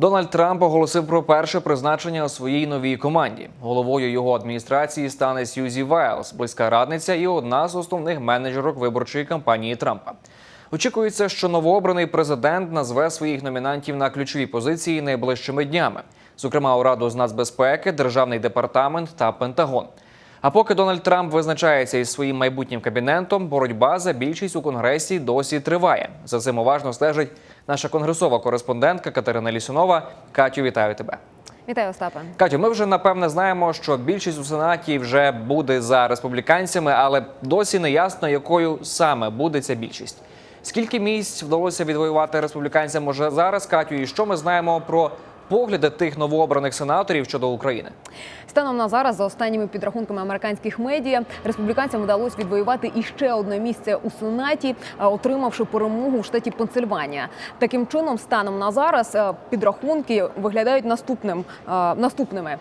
Дональд Трамп оголосив про перше призначення у своїй новій команді. Головою його адміністрації стане Сьюзі Вайлз, близька радниця і одна з основних менеджерок виборчої кампанії Трампа. Очікується, що новообраний президент назве своїх номінантів на ключові позиції найближчими днями, зокрема у Раду з нацбезпеки, Державний департамент та Пентагон. А поки Дональд Трамп визначається із своїм майбутнім кабінетом, боротьба за більшість у конгресі досі триває. За цим уважно стежить наша конгресова кореспондентка Катерина Лісунова. Катю, вітаю тебе. Вітаю, Остапе. Катю, ми вже напевне знаємо, що більшість у сенаті вже буде за республіканцями, але досі не ясно, якою саме буде ця більшість. Скільки місць вдалося відвоювати республіканцям уже зараз, Катю, і що ми знаємо про погляди тих новообраних сенаторів щодо України? Станом на зараз, за останніми підрахунками американських медіа, республіканцям вдалося відвоювати іще одне місце у сенаті, отримавши перемогу в штаті Пенсильванія. Таким чином, станом на зараз підрахунки виглядають наступним наступними.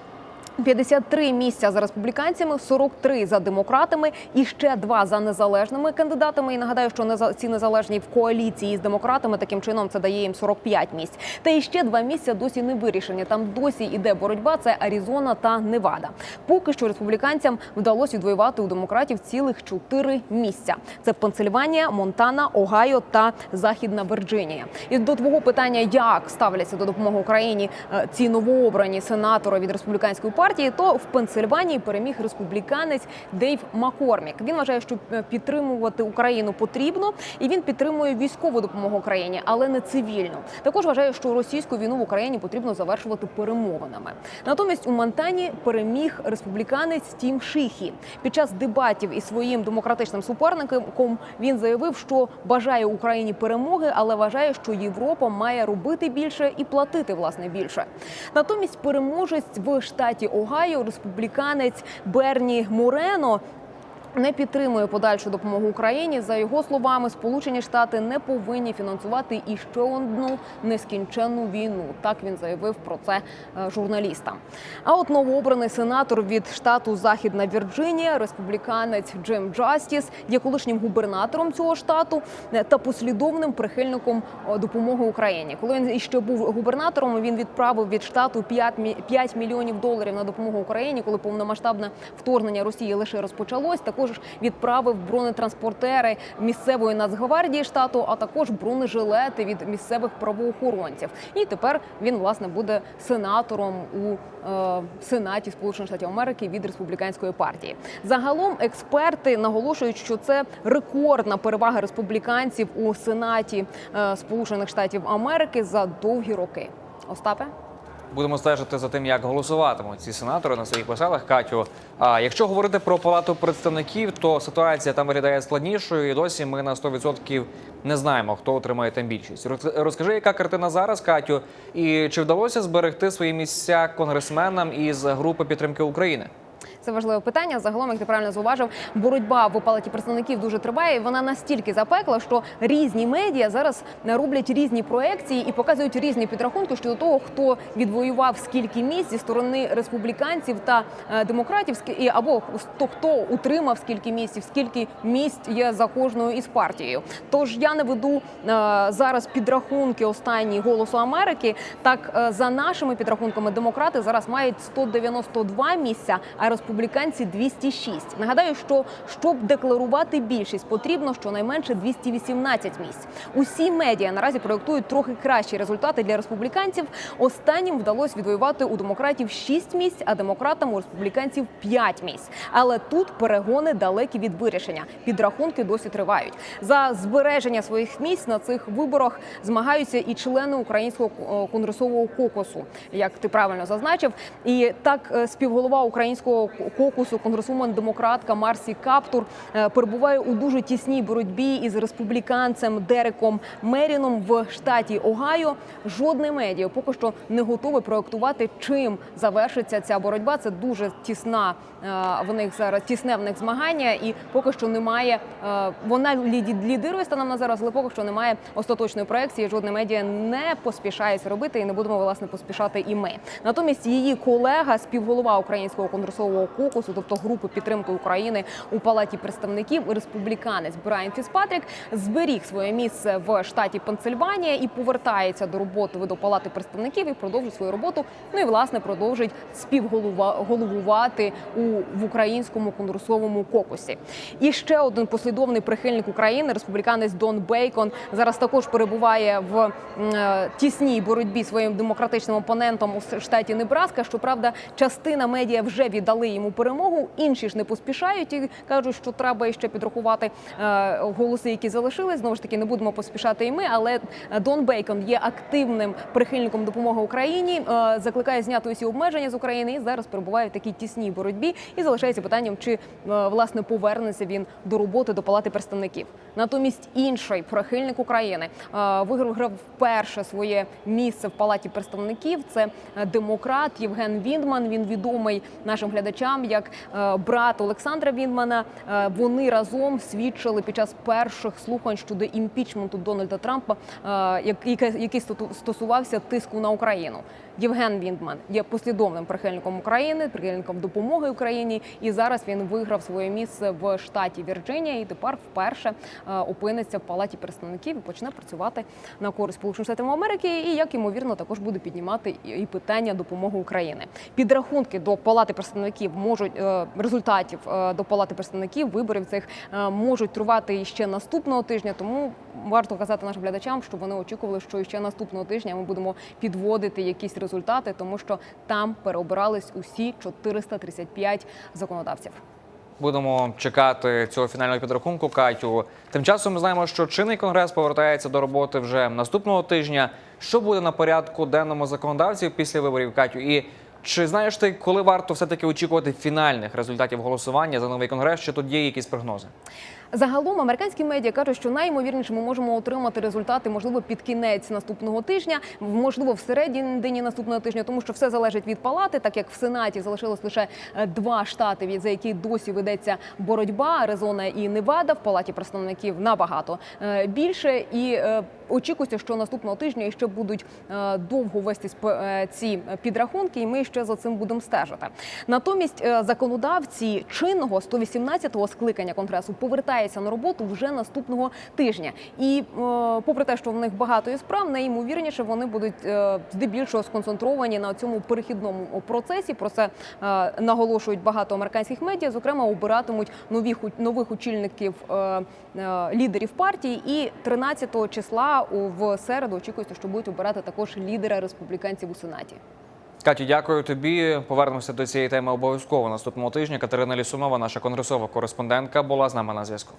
53 місця за республіканцями, 43 за демократами і ще два за незалежними кандидатами. І нагадаю, що ці незалежні в коаліції з демократами таким чином це дає їм 45 місць. Та і ще два місця досі не вирішені. Там досі йде боротьба. Це Аризона та Невада. Поки що республіканцям вдалося відвоювати у демократів цілих чотири місця: це Пенсильванія, Монтана, Огайо та Західна Вірджинія. І до твого питання, як ставляться до допомоги Україні е, ці новообрані сенатори від республіканської партії, то в Пенсильванії переміг республіканець Дейв Маккормік. Він вважає, що е, підтримувати Україну потрібно, і він підтримує військову допомогу Україні, але не цивільну. Також вважає, що російську війну в Україні потрібно завершувати перемовинами. Натомість у Монтані переміг республіканець Тім Шихі. Під час дебатів із своїм демократичним суперником він заявив, що бажає Україні перемоги, але вважає, що Європа має робити більше і платити власне більше. Натомість переможець в штаті Огайо, республіканець Берні Морено. Не підтримує подальшу допомогу Україні. За його словами, Сполучені Штати не повинні фінансувати і ще одну нескінченну війну. Так він заявив про це е, журналістам. А от новообраний сенатор від штату Західна Вірджинія, республіканець Джим Джастіс, є колишнім губернатором цього штату е, та послідовним прихильником е, допомоги Україні. Коли він іще був губернатором, він відправив від штату 5 мі- 5 мільйонів доларів на допомогу Україні, коли повномасштабне вторгнення Росії лише розпочалось. Також відправив бронетранспортери місцевої нацгвардії штату, а також бронежилети від місцевих правоохоронців. І тепер він власне буде сенатором у е, Сенаті Сполучених Штатів Америки від республіканської партії. Загалом експерти наголошують, що це рекордна перевага республіканців у Сенаті е, Сполучених Штатів Америки за довгі роки. Остапе. Будемо стежити за тим, як голосуватимуть ці сенатори на своїх посадах. Катю, а якщо говорити про палату представників, то ситуація там виглядає складнішою, і досі ми на 100% не знаємо, хто отримає там більшість. Роз- Розкажи, яка картина зараз, Катю, і чи вдалося зберегти свої місця конгресменам із групи підтримки України? Це важливе питання. Загалом, як ти правильно зауважив, боротьба в палаті представників дуже триває. і Вона настільки запекла, що різні медіа зараз роблять різні проекції і показують різні підрахунки щодо того, хто відвоював скільки місць зі сторони республіканців та е, демократів, і або хто хто утримав скільки місць, скільки місць є за кожною із партією. Тож я не веду е, зараз підрахунки останні голосу Америки. Так е, за нашими підрахунками, демократи зараз мають 192 місця, а республіканці 206. Нагадаю, що щоб декларувати більшість, потрібно щонайменше 218 місць. Усі медіа наразі проєктують трохи кращі результати для республіканців. Останнім вдалося відвоювати у демократів 6 місць, а демократам у республіканців 5 місць. Але тут перегони далекі від вирішення. Підрахунки досі тривають. За збереження своїх місць на цих виборах змагаються і члени українського е, конгресового кокусу, як ти правильно зазначив. І так е, співголова українського кокусу, конгресвумен демократка Марсі Каптур е, перебуває у дуже тісній боротьбі із республіканцем Дереком Меріном в штаті Огайо. Жодне медіа поки що не готове проектувати, чим завершиться ця боротьба. Це дуже тісна е, в них зараз тісне в них змагання, і поки що немає. е, Вона лідирує станом на зараз, але поки що немає остаточної проекції. Жодне медіа не поспішає робити, і не будемо власне поспішати і ми. Натомість її колега, співголова українського конгресового кокусу, тобто групи підтримки України у палаті представників. Республіканець Брайан Фіспатрік зберіг своє місце в штаті Пенсильванія і повертається до роботи до палати представників і продовжить свою роботу. Ну і власне продовжить співголовувати у в українському конгресовому кокусі. І ще один послідовний прихильник України, республіканець Дон Бейкон, зараз також перебуває в е, тісній боротьбі своїм демократичним опонентом у штаті Небраска. Щоправда, частина медіа вже віддали перемогу. Інші ж не поспішають і кажуть, що треба ще підрахувати е, голоси, які залишились. Знову ж таки, не будемо поспішати і ми. Але Дон Бейкон є активним прихильником допомоги Україні. е, Закликає зняти усі обмеження з України і зараз перебуває в такій тісній боротьбі. І залишається питанням, чи е, власне повернеться він до роботи до палати представників. Натомість інший прихильник України е, виграв вперше своє місце в палаті представників. Це е, демократ Євген Віндман. Він відомий нашим глядачам як е, брат Олександра Віндмана. Вони разом свідчили під час перших слухань щодо імпічменту Дональда Трампа, який стосувався тиску на Україну. Євген Віндман є послідовним прихильником України, прихильником допомоги Україні. І зараз він виграв своє місце в штаті Вірджинія і тепер вперше опиниться в палаті представників і почне працювати на користь Сполучених Штатів Америки. І як ймовірно, також буде піднімати і- питання допомоги України. Підрахунки до палати представників можуть е, результатів е, до палати представників виборів цих е, можуть тривати ще наступного тижня. Тому варто казати нашим глядачам, що вони очікували, що ще наступного тижня ми будемо підводити якісь результати, тому що там переобирались усі 435 законодавців. Будемо чекати цього фінального підрахунку. Катю. Тим часом ми знаємо, що чинний конгрес повертається до роботи вже наступного тижня. Що буде на порядку денному законодавців після виборів, Катю? І чи знаєш ти, коли варто все таки очікувати фінальних результатів голосування за новий конгрес? Чи тут є якісь прогнози? Загалом американські медіа кажуть, що найімовірніше ми можемо отримати результати, можливо, під кінець наступного тижня, можливо, всередині наступного тижня, тому що все залежить від палати, так як в Сенаті залишилось лише е, два штати, від- за які досі ведеться боротьба Аризона і Невада. В палаті представників набагато е, більше. І е, очікується, що наступного тижня ще будуть е, довго вестись е, ці підрахунки, і ми ще за цим будемо стежити. Натомість е, законодавці чинного 118-го скликання конгресу повертаються на роботу вже наступного тижня. І попри те, що в них багато є справ, найімовірніше вони будуть здебільшого сконцентровані на цьому перехідному процесі. Про це наголошують багато американських медіа. Зокрема, обиратимуть нових нових очільників лідерів партії. І 13 числа у в середу очікується, що будуть обирати також лідера республіканців у сенаті. Катю, дякую тобі. Повернемося до цієї теми обов'язково наступного тижня. Катерина Лісунова, наша конгресова кореспондентка, була з нами на зв'язку.